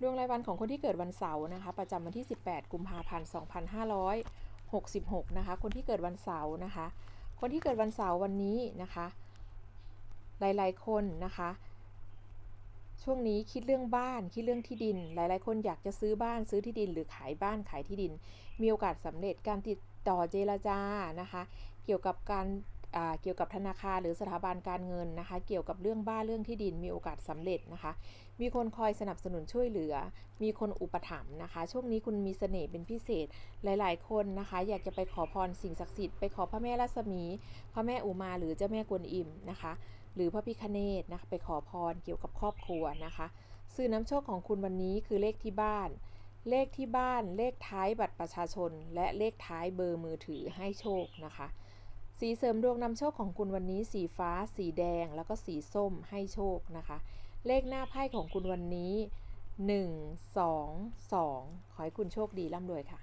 ดวงรายวันของคนที่เกิดวันเสาร์นะคะ ประจำวันที่ 18 กุมภาพันธ์ 2566 นะคะ คนที่เกิดวันเสาร์นะคะ คนที่เกิดวันเสาร์วันนี้นะคะ หลายๆ คนนะคะ ช่วงนี้คิดเรื่องบ้านคิดเรื่องที่ดิน หลายๆ คนอยากจะซื้อบ้านซื้อที่ดิน หรือขายบ้านขายที่ดิน มีโอกาสสำเร็จการติดต่อเจรจานะคะ เกี่ยวกับการ เกี่ยวกับธนาคารหรือสถาบันการเงินนะคะ เกี่ยวกับเรื่องบ้านเรื่องที่ดินมีโอกาสสำเร็จนะคะ มีคนคอยสนับสนุนช่วยเหลือ มีคนอุปถัมภ์นะคะ ช่วงนี้คุณมีเสน่ห์เป็นพิเศษหลาย ๆ คนนะคะ อยากจะไปขอพรสิ่งศักดิ์สิทธิ์ไปขอพระแม่รัศมีพระแม่อุมาหรือเจ้าแม่กวนอิมนะคะ หรือพระพิคเนตนะคะไปขอพรเกี่ยวกับครอบครัวนะคะสื่อน้ำโชคของคุณวันนี้คือเลขที่บ้าน เลขที่บ้าน เลขท้ายบัตรประชาชน และเลขท้ายเบอร์มือถือให้โชคนะคะ สีเสริมดวงนำโชคของคุณวันนี้ สีฟ้า สีแดง แล้วก็สีส้มให้โชคนะคะ เลขหน้าไพ่ของคุณวันนี้ 1 2 2 ขอให้คุณโชคดีร่ำรวยค่ะ